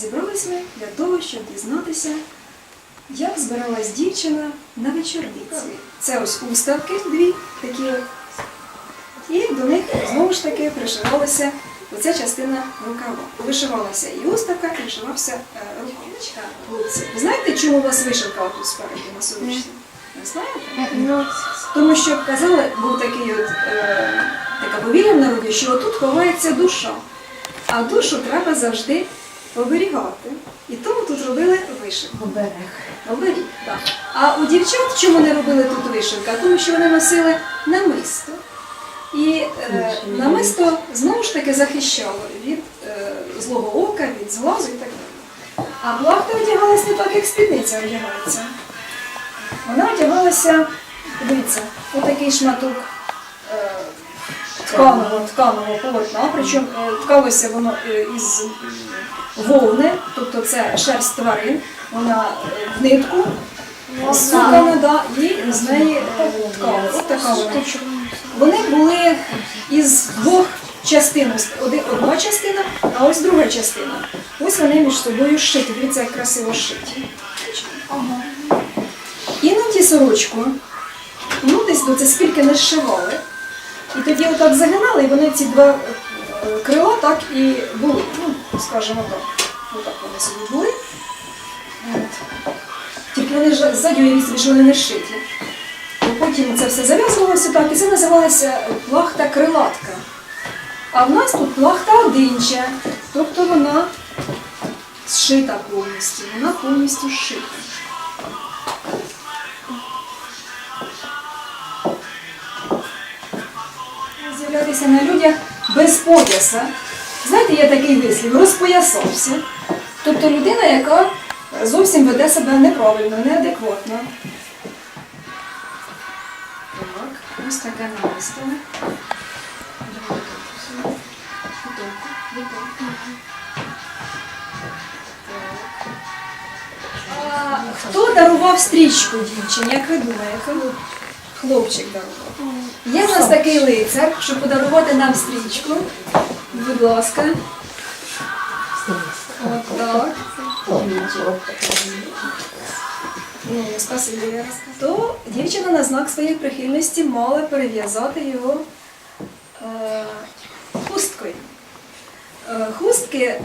Зібрались ми для того, щоб дізнатися, як збиралась дівчина на вечорниці. Це ось уставки дві такі. І до них знову ж таки пришивалася оця частина рукава. Вишивалася і уставка, і вишивався е, рукавичка. Ви знаєте, чому у вас вишивка тут спереді на сорочці? Не знаєте? Ну, Тому що казали, був такий от е, така повір'я в народі, що отут ховається душа, а душу треба завжди оберігати. І тому тут робили вишивку. оберег. Оберіг, так. А у дівчат чому не робили тут вишивка? Тому що вони носили намисто. І е, намисто знову ж таки захищало від е, злого ока, від зглазу і так далі. А плахта одягалась не так, як спідниця одягається. Вона одягалася, дивіться, отакий шматок е, тканого, тканого полотна, причому е, ткалося воно е, із вовни, тобто це шерсть тварин, вона е, в нитку сукана, да, і з неї ткали. От така вона. Вони були із двох частин. Одна частина, а ось друга частина. Ось вони між собою шиті. Дивіться, як красиво шиті. Іноді сорочку, ну десь до це скільки не зшивали. І тоді отак загинали, і вони ці два е, крила так і були. Ну, скажімо так. Отак вони собі були. Тільки вони ж ззаді уявіть що вони не шиті. Потім це все зав'язувалося так, і це називалося плахта крилатка. А в нас тут плахта одинча, тобто вона зшита повністю, вона повністю зшита. З'являтися на людях без пояса. Знаєте, є такий вислів, розпоясався. Тобто людина, яка зовсім веде себе неправильно, неадекватно. Так, ось таке намисто. Хто дарував стрічку дівчині? Як ви думаєте? Хлопчик дарував. Є в нас такий лицар, щоб подарувати нам стрічку. Будь ласка. От так. Ну, спасибі, я. То дівчина на знак своєї прихильності мала перев'язати його е, хусткою. Е, Хустки е,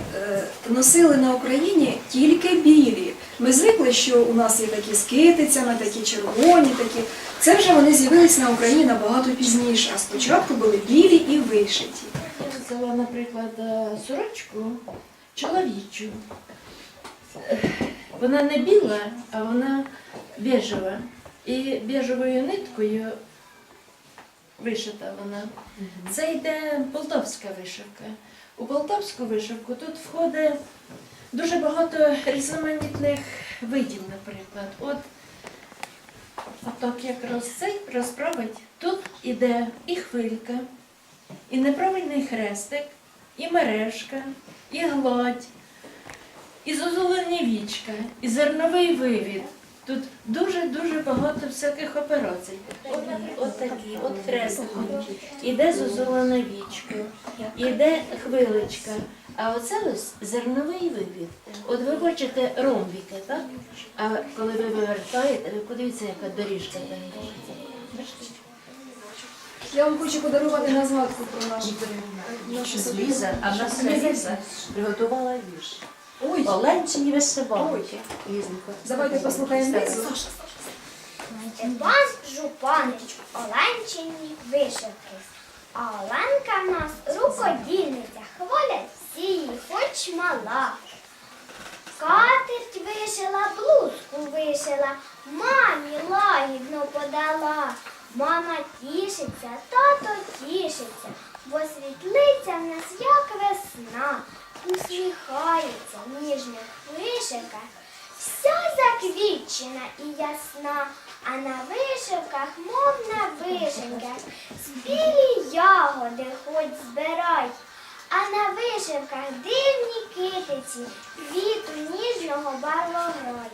носили на Україні тільки білі. Ми звикли, що у нас є такі з китицями, такі червоні, такі. Це вже вони з'явились на Україні набагато пізніше, а спочатку були білі і вишиті. Я наприклад, е, сорочку чоловічу. Вона не біла, а вона біжева. І біжевою ниткою вишита вона. Це йде полтавська вишивка. У полтавську вишивку тут входить дуже багато різноманітних видів, наприклад. От отак як розцей розправить, тут іде і хвилька, і неправильний хрестик, і мережка, і гладь, і зозулені вічка, і зерновий вивід. Тут дуже-дуже багато всяких операцій. От, от такі, от хрестик. Іде зозулена вічка, іде хвиличка. А оце ось зерновий вивід. От ви бачите ромбіки, так? А коли ви вивертаєте, ви подивіться, яка доріжка там. Я вам хочу подарувати на згадку про нашу нашу. Ліза, а наша Ліза приготувала вірш. Ой, Оленчині вишиванки. давайте послухаємо Лізу. Пан жупанич, Оленчині вишивки. А Оленка в нас рукодільниця, хвалять всі її, хоч мала. Катерть вишила, блузку вишила, мамі лагідно подала. Мама тішиться, тато тішиться, бо світлиця в нас як весна, усміхається в ніжних вишивках. Вся заквітчена і ясна, а на вишивках, мов на вишеньках, спілі ягоди хоч збирай, а на вишивках дивні китиці, віту ніжного барвограй.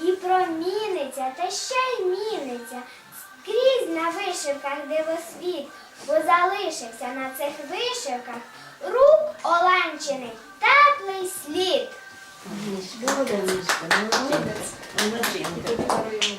І проміниться, та ще й міниться, скрізь на вишивках дивосвіт, бо залишився на цих вишивках рук Оленчини теплий слід. Мішка, молодець. Молодець.